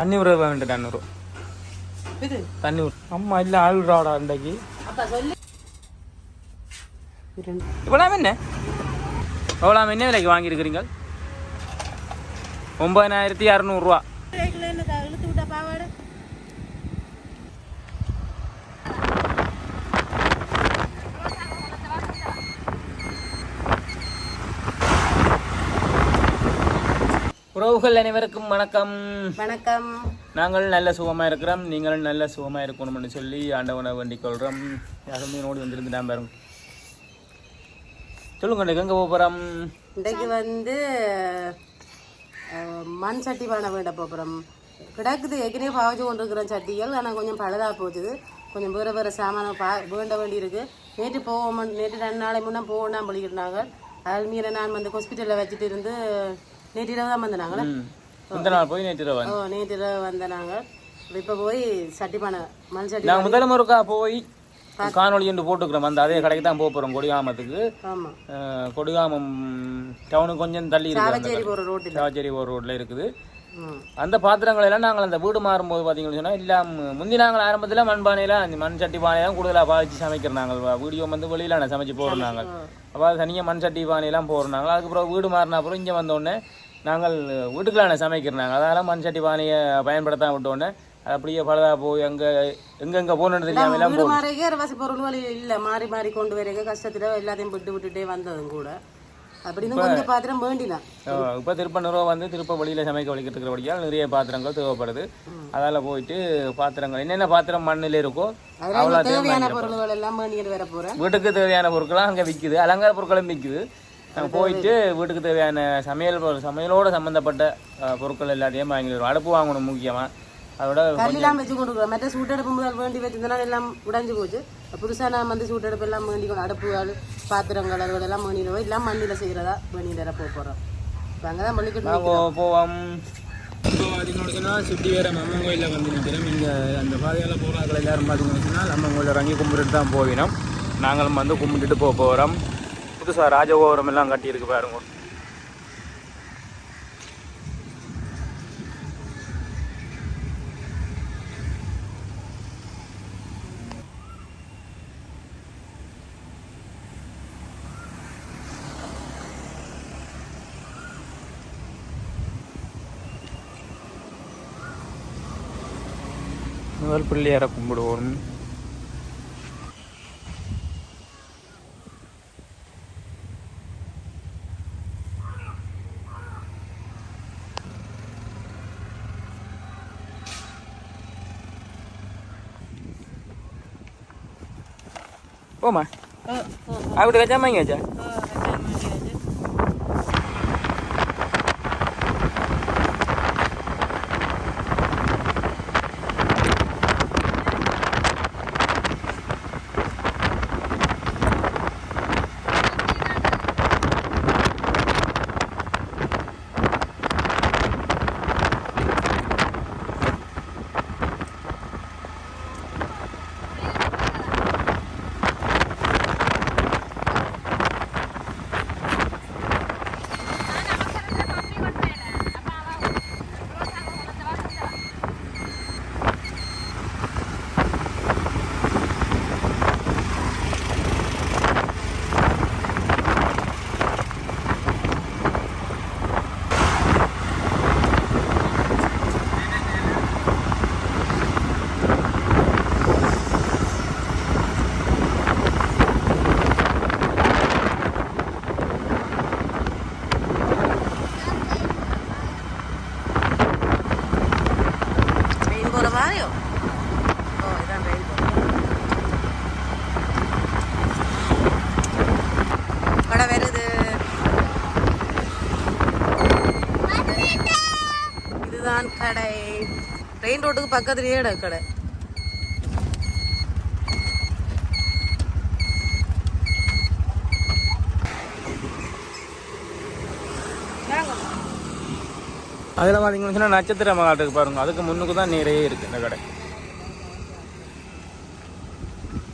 தண்ணி விட வேண்டாம் தண்ணூறு தண்ணி விடு. அம்மா இல்லை ஆளுறாடா இன்றைக்கு. இவ்வளோ என்ன? எவ்வளோ என்ன விலைக்கு வாங்கியிருக்கிறீங்க? ஒம்பதாயிரத்தி இரநூறுவா உறவுகள் அனைவருக்கும் வணக்கம். வணக்கம். நாங்கள் நல்ல சுகமாக இருக்கிறோம். நீங்களும் நல்ல சுகமாக இருக்கணும்னு சொல்லி ஆண்டவனை வேண்டிக் கொள்கிறோம் யாரும் மீனோடு வந்திருந்துட்டான் பாருங்க. சொல்லுங்க எங்கே போகிறோம் இன்றைக்கு வந்து மண் சட்டி பண்ண வேண்ட போகிறோம் கிடக்குது. ஏற்கனவே பாவச்சு கொண்டு இருக்கிற சட்டிகள். ஆனால் கொஞ்சம் பழுதாக போச்சுது. கொஞ்சம் வேறு வேறு சாமானம் பா வேண்ட வேண்டியிருக்கு. நேற்று போவோம். நேற்று ரெண்டு நாளை முன்னே போவோம்னா சொல்லிக்கிட்டாங்க அல்மீரை நான் வந்து ஹாஸ்பிட்டலில் வச்சுட்டு இருந்து நேற்று இரவு தான் வந்தாங்களே முந்தின நாள் போய் நேற்று இரவு ஓ நேற்று இரவு வந்தாங்க இப்போ போய் சட்டி பண்ண மண் சட்டி நாங்கள் முதல் முறைக்கா போய் காணொளி என்று போட்டுக்கிறோம் அந்த அதே கடைக்கு தான் போக போகிறோம் கொடிகாமத்துக்கு கொடிகாமம் டவுனுக்கு கொஞ்சம் தள்ளி இருக்கு சாவச்சேரி போகிற ரோட்டில் இருக்குது. அந்த பாத்திரங்கள் எல்லாம் நாங்கள் அந்த வீடு மாறும்போது பார்த்தீங்கன்னு சொன்னால் எல்லாம் முந்தி நாங்கள் ஆரம்பத்தில் மண்பானையில் அந்த மண் சட்டி பானையெல்லாம் கூடுதலாக பாதிச்சு சமைக்கிறோம் நாங்கள். வீடியோ வந்து வெளியில் நான் சமைச்சு போடுறோம் நாங்கள். அப்போ தனியாக மண் சட்டி பானையெல்லாம் போடுறோம் நாங்கள். அதுக்கப்புறம் வீடு மாறின அப்புறம் இங்கே வந்தோடனே நாங்கள் வீட்டுக்குள்ளான சமைக்கிறோம் நாங்கள். அதனால் மண் சட்டி பானையை பயன்படுத்தாம விட்டோடனே அது அப்படியே பழுதா போய் எங்கே எங்கெங்கே போகணுன்னு தெரியாம எல்லாம் மாறிக்கே ரவாசி பொருள் இல்லை. மாறி மாறி கொண்டு வரீங்க கஷ்டத்துல எல்லாத்தையும் விட்டு விட்டுட்டே வந்ததும் கூட. இப்போ திருப்பனூரோ வந்து திருப்ப வெளியில் சமைக்க வலிக்கிட்டு இருக்கிறபடியால் நிறைய பாத்திரங்கள் தேவைப்படுது. அதால் போயிட்டு பாத்திரங்கள் என்னென்ன பாத்திரம் மண்ணில் இருக்கோ அவ்வளோ தேவையான வீட்டுக்கு தேவையான பொருட்கள்லாம் அங்கே விற்குது அலங்கார பொருட்களும் விற்குது போயிட்டு வீட்டுக்கு தேவையான சமையல் சமையலோடு சம்மந்தப்பட்ட பொருட்கள் எல்லாத்தையும் வாங்கிட்டு வருவோம். அடுப்பு வாங்கணும் முக்கியமாக அதோட கல்லாம் வச்சு கொண்டு போகிறோம் மற்ற சூட்டடுப்பு முதல் வேண்டி வச்சிருந்தனா எல்லாம் உடைஞ்சு போச்சு. புதுசா நான் வந்து சூட்டடுப்பு எல்லாம் வேண்டி கொண்டு அடுப்புகள் பாத்திரங்கள் அதுகள் எல்லாம் வேண்டிடுவோம் எல்லாம் மண்ணில செய்யறதா வேண்டிட்டு வர போக போறோம் இப்போ அங்கே தான் பள்ளிக்கட்டு போவோம். இப்போ பார்த்தீங்கன்னா சுற்றி வேறு அம்மன் கோயிலில் வந்து நிற்கிறோம் இங்கே அந்த பாதையால் போகிறார்கள் எல்லாரும் பார்த்தீங்கன்னா அம்மன் கோயிலில் இறங்கி கும்பிட்டுட்டு தான் போவினோம். நாங்களும் வந்து கும்பிட்டுட்டு போக போகிறோம் புதுசாக ராஜகோபுரம் எல்லாம் கட்டியிருக்கு பாருங்க. முதல் பிள்ளையாரை கும்பிடுவோம். போமா அப்படி வச்சாமா இங்கே வச்சா ரெயின் போகிற மாதிரியோ ஓ இதான் ரெயின் கடை வருது இதுதான் கடை ரெயின் ரோட்டுக்கு பக்கத்துலயே இடம் கடை அதில் பார்த்தீங்கன்னு சொன்னால் நட்சத்திர மகாட்டுக்கு பாருங்க. அதுக்கு முன்னுக்கு தான் நிறைய இருக்குது இந்த கடை.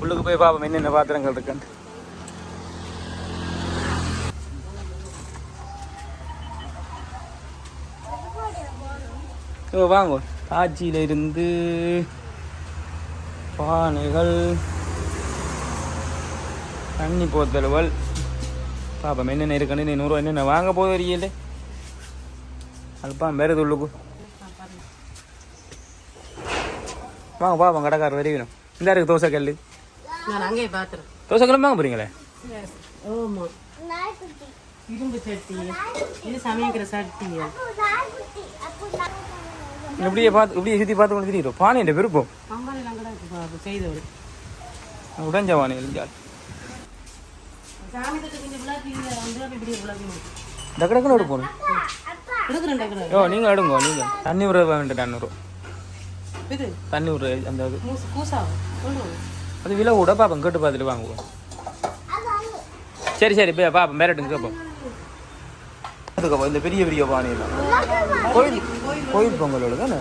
உள்ளுக்கு போய் பார்ப்போம் என்னென்ன பாத்திரங்கள் இருக்குன்னு ஓ வாங்க காட்சியில இருந்து பானைகள் தண்ணி போத்தலுவல். பாப்போம் என்னென்ன இருக்குன்னு நீ நூறுரூவா என்னென்ன வாங்க போது வரையில? அல்பம் வேறு துள்ளுக்கு வாங்க பாப்போம் கடைக்காரர் வரையணும் இந்த இருக்கு தோசை கல் நான் அங்கேயே பார்த்துறேன் தோசை கல் வாங்க போறீங்களே? இரும்பு சட்டி இது சமைக்கிற சட்டி இப்படியே பார்த்து இப்படியே சுற்றி பார்த்து கொண்டு தெரியும் பானை விருப்பம். உடஞ்ச பானை இருந்தால் டக்கு எடுப்போம் எடுக்கிறேன் டக்குனு ஓ நீங்கள் எடுங்க நீங்கள் தண்ணி விட வேண்டாம் இது? தண்ணி விட்ற அந்த இது. அது விலை கூட பாப்போம் கேட்டு பார்த்துட்டு வாங்குவோம். சரி சரி பாப்போம் மேரட்டுங்க கேட்போம் அதுக்கப்புறம் இந்த பெரிய பெரிய பானையில். கோயில் கோயில் பொங்கலோட தானே?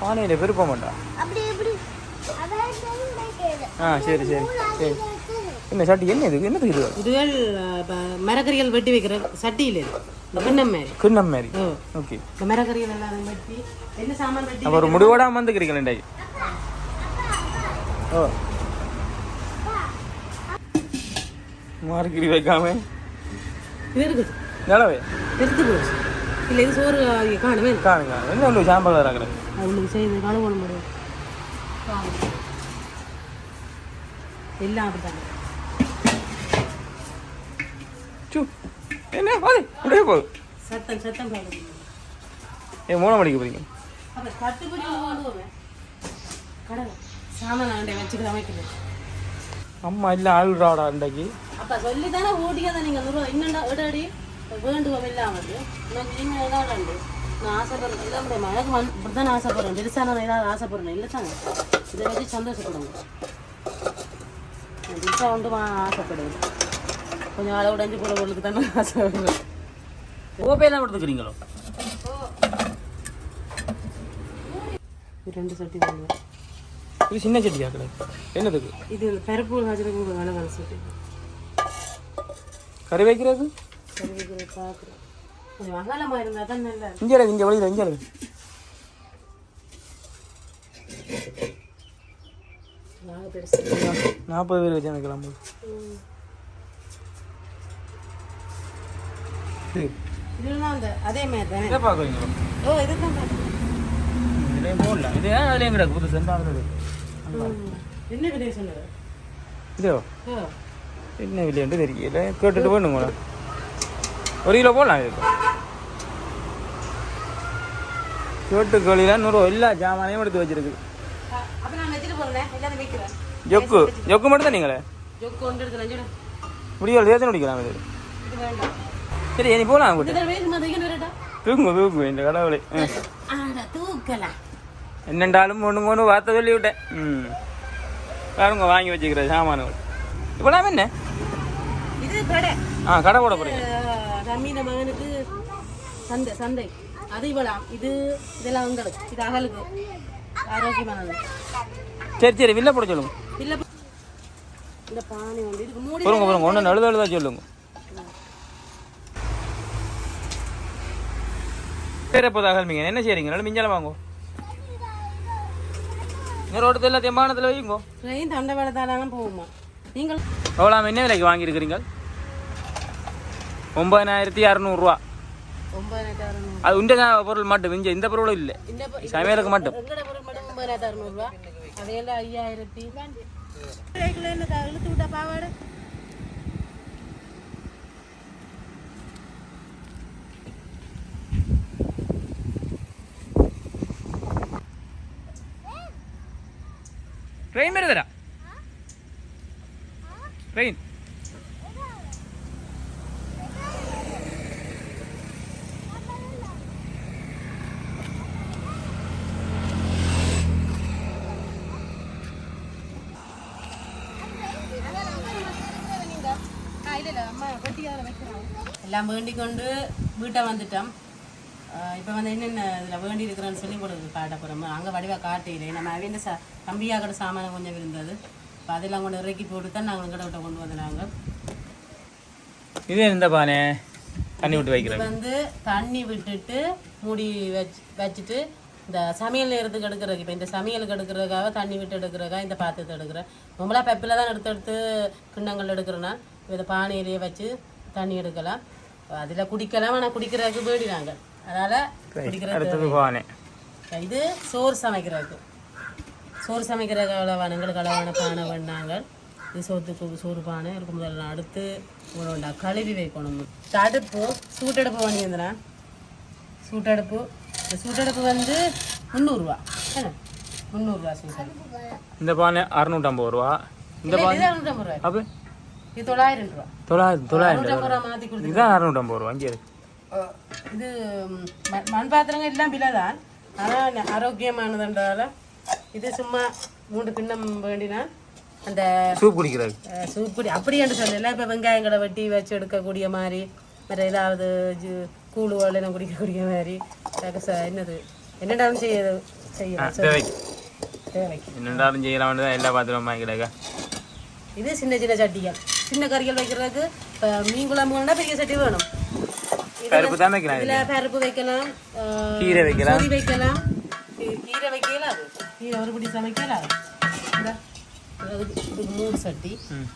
பானையில் விருப்ப மாட்டா? ஆ சரி சரி சரி. என்ன சட்டி என்ன இது? என்னது இது? இதுகள் மரக்கறிகள் வெட்டி வைக்கிற சட்டியில் கிண்ணம் மாதிரி. கிண்ணம் மாதிரி. ஓகே. இந்த மரக்கறிகள் எல்லாம் வெட்டி என்ன சாமான் வெட்டி ஒரு முடிவோடாம வந்துக்கிறீங்களே ஓ. மார்க்கறி வைக்காம? இது இருக்குது நிலவே எடுத்து போச்சு இல்லை இது சோறு காணுமே காணுங்க என்ன ஒன்று சாம்பல் வராங்க அவங்களுக்கு செய்து காண போட முடியும் எல்லாம் அப்படித்தாங்க என்ன பாது அப்படியே போகுது சத்தம் சத்தம் பாருங்க ஏன் மூணு மணிக்கு போறீங்க அப்போ கட்டுப்படி கொண்டு போவேன் கடலை சாமான் ஆண்டை வச்சுக்கிற அம்மா இல்லை அப்ப சொல்லி தானே இடடி வேண்டுவோம் இல்லாமல் எனக்கு இன்னும் ஏதாவது உண்டு நான் ஆசைப்படுறேன் இல்லை முடியுமா எனக்கு வந்து இப்படி தான் ஆசைப்படுறேன். பெருசாக நான் ஏதாவது ஆசைப்படுறேன் இல்லை தானே? இதை வச்சு சந்தோஷப்படுங்க. நான் பெருசாக உண்டு ஆசைப்படுவேன் கொஞ்சம் அளவு உடஞ்சி போட பொருளுக்கு தானே ஆசைப்படுறேன். ஓப்பையெல்லாம் எடுத்துக்கிறீங்களோ இது ரெண்டு சட்டி வாங்க இது சின்ன செடியா கடை? என்னதுக்கு இது? பருப்பு காய்ச்சலுக்கு வேலை சட்டி. கறி வைக்கிறது? இங்கே இங்கே வழியில் இங்கே நாற்பது பேர் வச்சு எனக்கு கிளம்பு. அதே மாதிரி இதை பார்க்குறீங்களோ ஓ இதுதான். இதுலேயும் போடலாம் இது ஏன் அதுலேயும் கிடக்கு? புது சென்டாகிறது என்ன விலை சொன்னது? இதோ. என்ன விலையன்ட்டு தெரியல. கேட்டுட்டு வேணுங்களா ஒரு கிலோ போடலாம் கேட்டு கோழிலாம் நூறு எல்லா ஜாமானையும் எடுத்து வச்சிருக்கு. ஜொக்கு ஜொக்கு மட்டும் தான் நீங்களே முடியல தேசம் குடிக்கலாம் இது? சரி நீ போகலாம் தூங்கு தூங்கு இந்த கடவுளை. ம். ஆட தூக்கலாம் என்னண்டாலும் ஒன்று ஒன்று வார்த்தை சொல்லி விட்டேன் ம். பாருங்க வாங்கி வச்சுக்கிற சாமான்கள். இப்போலாம் என்ன? ஆ கடை போட போகிறீங்க ரமீன மகனுக்கு சந்தை சந்தை. அது இவ்வளோ இது இதெல்லாம் உங்களுக்கு இது அகலுக்கு. ஆரோக்கியமானது. சரி சரி வில்ல போட சொல்லுங்க. இல்லை இந்த பானை வந்து இதுக்கு மூடி பொறுங்க பொறுங்க ஒன்று நழுத நழுதா சொல்லுங்க. சரி எப்போ அகல்மிங்க என்ன செய்றீங்க? நல்ல மிஞ்சால வாங்கோ. இந்த ரோட்டு எல்லாத்தையும் மானத்தில் வைங்கோ ட்ரெயின் தண்டை வேலை தானே போகுமா. நீங்கள் எவ்வளோ என்ன விலைக்கு வாங்கியிருக்கிறீங்க? ஒன்பதினாயிரத்தி அறநூறுவா ஒன்பதாயிரத்தி அறுநூறு அது உண்ட பொருள் மட்டும் மிஞ்ச இந்த பொருளும் இல்லை இந்த பொ- சமையலுக்கு மட்டும் எங்கட பொருள் மட்டும் ஒன்பதாயிரத்தி எல்லாம் வேண்டிக் கொண்டு வீட்டை வந்துட்டோம். இப்போ வந்து என்னென்ன இதில் வேண்டி இருக்கிறேன்னு சொல்லி கொடுக்கு காட்ட போகிறோம் அங்கே வடிவாக காட்டியில. நம்ம அவன் சா கம்பியாக கடை சாமானம் கொஞ்சம் இருந்தது இப்போ அதெல்லாம் கொண்டு இறக்கி போட்டு தான் நாங்கள் கடை விட்ட கொண்டு வந்து நாங்கள் இது இந்த பானை? தண்ணி விட்டு இது வைக்கிறேன் வந்து தண்ணி விட்டுட்டு மூடி வச்சு வச்சுட்டு இந்த சமையல் நேரத்துக்கு எடுக்கிறதுக்கு. இப்போ இந்த சமையலுக்கு எடுக்கிறதுக்காக தண்ணி விட்டு எடுக்கிறதுக்காக இந்த பாத்திரத்தை எடுக்கிறேன். நம்மளா பெப்பில் தான் எடுத்து எடுத்து கிண்ணங்கள் எடுக்கிறோன்னா இதை பானையிலேயே வச்சு தண்ணி எடுக்கலாம். அதில் குடிக்கலாம் ஆனால் குடிக்கிறதுக்கு வேடினாங்க அதனால் குடிக்கிறது அடுத்தது பானை இது சோறு சமைக்கிறதுக்கு. சோறு சமைக்கிறதுக்கு அளவான எங்களுக்கு அளவான பானை வேண்டாங்க இது சோத்துக்கு சோறு பானை இருக்கும் முதல்ல அடுத்து உங்களோட கழுவி வைக்கணும். இந்த அடுப்பு சூட்டடுப்பு வாங்கியிருந்தேன் சூட்டடுப்பு. இந்த சூட்டடுப்பு வந்து முந்நூறுரூவா என்ன? முந்நூறுரூவா சூட்டடுப்பு. இந்த பானை அறுநூற்றம்பது ரூபா. இந்த இது அறுநூற்றம்பது ரூபாய். அப்போ இது தொள்ளாயிரம் ரூபா. தொள்ளாயிரம் தொள்ளாயிரம் ரூபா. மாற்றி கொடுத்து இதுதான் அறுநூற்றம்பது ரூபா இருக்கு இது மண் பாத்திரங்கள் எல்லாம் விலை தான் ஆனால் ஆரோக்கியமானதுன்றதால இது சும்மா மூன்று பின்னம் வேண்டினா அந்த சூப் குடிக்கிறது அஹ், சூப்படி அப்படி என்று சொல்லல. இப்போ வெங்காயங்களை வெட்டி வச்சு எடுக்கக்கூடிய மாதிரி வேறு ஏதாவது கூழு எல்லாம் குடிக்கக்கூடிய மாதிரி என்னது என்னடாலும் செய்ய செய்யலாம். தேவைக்கு. என்னென்றாலும் செய்யலாம் எல்லா வாங்கிடாக்கா இது சின்ன சின்ன சட்டிகள். சின்ன கறிகள் வைக்கிறதுக்கு இப்போ மீன் குழம்பு வேணும்னா பெரிய சட்டி வேணும். பருப்பு தான் வைக்கலாம் இதுல பருப்பு வைக்கலாம் கீரை வைக்கலாம். சொதி வைக்கலாம். கீரை வைக்கலாம் அது? கீரை ஒரு பிடி சமைக்கலாம் இந்த அதுக்கு மூணு சட்டி. ம்.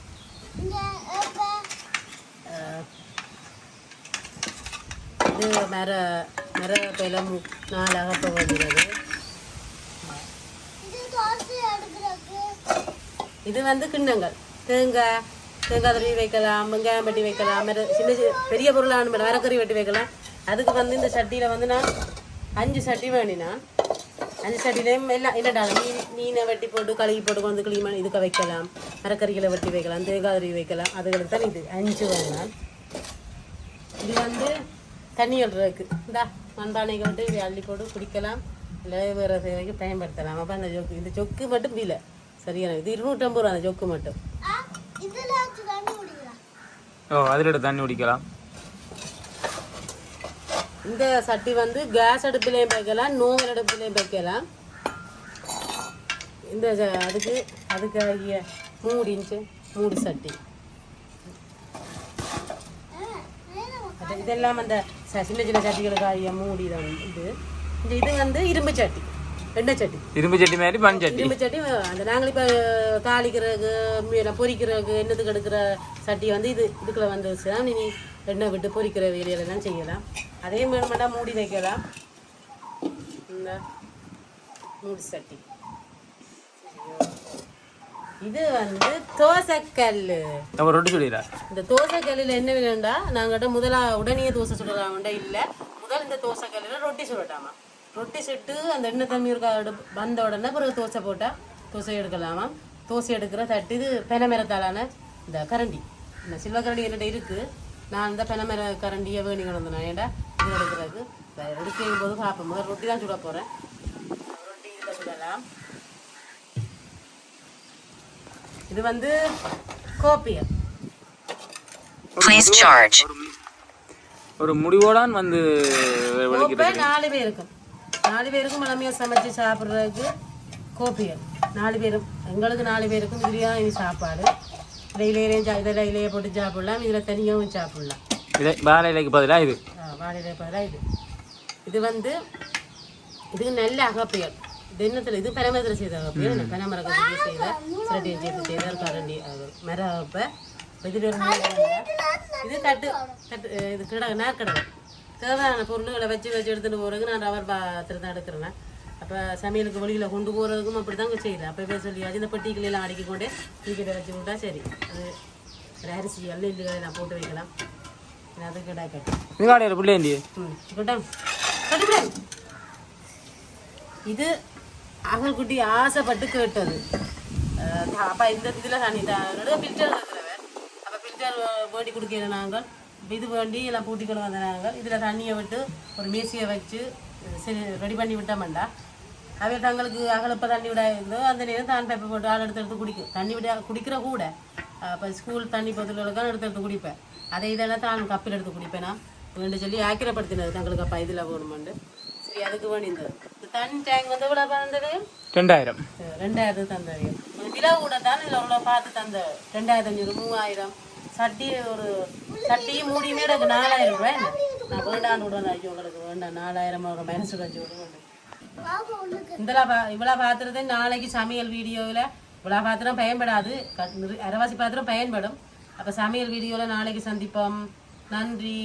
இது மர மர பையில நாலு அகப்ப வேண்டியது. இது வந்து கிண்ணங்கள். தேங்காய் தேங்காய் துருவி வைக்கலாம் வெங்காயம் வெட்டி வைக்கலாம் மர சின்ன சின்ன பெரிய பொருளான மேடம் மரக்கறி வெட்டி வைக்கலாம். அதுக்கு வந்து இந்த சட்டியில் வந்து நான் அஞ்சு சட்டி வேணினா அஞ்சு சட்டிலையும் எல்லாம் என்னடா மீன் மீனை வெட்டி போட்டு கழுகி போட்டு கொண்டு கிளீன் இதுக்கு வைக்கலாம். மரக்கறிகளை வெட்டி வைக்கலாம் தேங்காய் துருவி வைக்கலாம். அதுகளுக்கு தான் இது அஞ்சு வேணாம் இது வந்து தண்ணி விடுறதுக்கு இந்தா மண்பானைக்கு வந்து இப்படி அள்ளி போட்டு குடிக்கலாம். இல்லை வேறு சேவைக்கு பயன்படுத்தலாம். அப்போ அந்த ஜொக்கு இந்த சொக்கு மட்டும் இல்லை சரியான இது இருநூற்றம்பது ரூபா அந்த ஜொக்கு மட்டும். ஓ அதில் தண்ணி குடிக்கலாம். இந்த சட்டி வந்து கேஸ் அடுப்புலையும் வைக்கலாம் நோங்கல் அடுப்புலையும் வைக்கலாம். இந்த அதுக்கு அதுக்காகிய மூடி இன்ச்சு மூடி சட்டி. இதெல்லாம் அந்த ச- சின்ன சின்ன சட்டிகளுக்காகிய மூடி தான் இது. இந்த இது வந்து இரும்பு சட்டி. எண்ணெய் சட்டி. இரும்பு சட்டி மாதிரி மண் சட்டி. இரும்பு சட்டி அந்த நாங்கள் இப்போ தாளிக்கிறதுக்கு பொரிக்கிறதுக்கு எண்ணெத்துக்கு எடுக்கிற சட்டி வந்து இது இதுக்குள்ள வந்துச்சுன்னா நீ எண்ணெய் விட்டு பொரிக்கிற வேலையிலலாம் செய்யலாம். அதே வேணுமெண்டா மூடி வைக்கலாம். இந்த மூடி சட்டி. இது வந்து தோசைக்கல். நம்ம ரொட்டி சொல்லிடுறா இந்த தோசைக்கல்லில் என்ன வேணும்டா? நாங்கிட்ட முதலா உடனே தோசை சுடலாம்டா இல்லை. முதல் இந்த தோசைக்கல்லில் ரொட்டி சுடட்டாமா? ரொட்டி சுட்டு அந்த எண்ணெய் தண்ணி இருக்க வந்த உடனே பிறகு தோசை போட்டால் தோசை எடுக்கலாமா தோசை எடுக்கிற தட்டு இது பெனமரத்தாலான இந்த கரண்டி. இந்த சில்வர் கரண்டி என்னிட்ட இருக்குது நான் இந்த பெனமர கரண்டியை வேணி கொண்டு வந்தேன் ஏன்டா இது எடுக்கிறதுக்கு எடுக்கும் போது பார்ப்போம். முதல் ரொட்டி தான் சுட போகிறேன் ரொட்டி இதில் சுடலாம். இது வந்து charge. ஒரு முடிவோடான் வந்து நாலு பேருக்கும் நாலு பேருக்கும் இளமையாக சமைச்சு சாப்பிட்றதுக்கு கோப்பியல் நாலு பேரும் எங்களுக்கு நாலு பேருக்கும் பிரியாணி சாப்பாடு இலையிலேயும் சா இதில் இலையை போட்டு சாப்பிடலாம் இதில் தனியாகவும் சாப்பிடலாம் இதை வாழை இலைக்கு பதிலாக இது வாழையில பதிலாக இது இது வந்து இது நல்ல அகப்பெயர் இது என்னத்தில் இது பனமரத்தில் செய்த அகப்பெயர் பனமரத்தில் செய்த சிரட்டியை சேர்த்து செய்த ஒரு கரண்டி மர அகப்பை இதில். இது தட்டு தட்டு இது கிடகு நேர்கடகு தேவையான பொருள்களை வச்சு வச்சு எடுத்துகிட்டு போகிறதுக்கு நான் ரவர் பாத்திரம் தான் எடுக்கிறேன். அப்போ சமையலுக்கு வெளியில் கொண்டு போகிறதுக்கும் அப்படி தாங்க செய்யல. அப்போ போய் சொல்லியாச்சு இந்த பெட்டிகளெல்லாம் அடக்கி கொண்டு தூக்கிட்ட வச்சு விட்டா சரி. அது ஒரு அரிசி எல்லாம் இல்லைகளை நான் போட்டு வைக்கலாம். அது கிடா கட்டி. இது காடையில் பிள்ளைண்டி ம், இருக்கட்டும். கட்டுப்பிடி. இது அகல்குட்டி ஆசைப்பட்டு கேட்டது. அப்பா இந்த இதில் தண்ணி தான் பில்டர் இருக்கிறவர் அப்போ பில்டர் வேண்டி கொடுக்கல நாங்கள். இப்ப இது வேண்டி எல்லாம் பூட்டி கொண்டு வந்த நாங்கள் இதில் தண்ணியை விட்டு ஒரு மேசியை வச்சு சரி ரெடி பண்ணி விட்டோம்டா அவை தங்களுக்கு அகலப்ப தண்ணி விட இருந்தோ அந்த நேரம் தான் பேப்பர் போட்டு ஆள் எடுத்து எடுத்து குடிக்கும். தண்ணி விட குடிக்கிற கூட. அப்போ ஸ்கூல் தண்ணி பொதுகளுக்காக எடுத்து எடுத்து குடிப்பேன். அதை இதெல்லாம் தான் கப்பில் எடுத்து குடிப்பேனா? வேண்டு சொல்லி ஆக்கிரப்படுத்தினது தங்களுக்கு அப்பா இதில் வேணுமெண்டு சரி அதுக்கு வேண்டியிருந்தது இந்த தண்ணி டேங்க் வந்து எவ்வளோ வந்தது ரெண்டாயிரம். ரெண்டாயிரத்து தந்தது. விலை கூட தான் இதில் அவ்வளோ பார்த்து தந்த. ரெண்டாயிரத்தி அஞ்சூறு மூவாயிரம். சட்டி ஒரு சட்டியும் மூடியுமே எனக்கு நாலாயிரம் ரூபாய் நான் வேண்டாம் விடுவேன் ஐயோ உங்களுக்கு வேண்டாம். நாலாயிரம் ஒரு மைனஸ் வச்சு விடுவேன் இந்த இவ்வளோ பாத்திரத்தை நாளைக்கு சமையல் வீடியோவில் இவ்வளோ பாத்திரம் பயன்படாது. அரைவாசி பாத்திரம் பயன்படும். அப்போ சமையல் வீடியோவில் நாளைக்கு சந்திப்போம். நன்றி.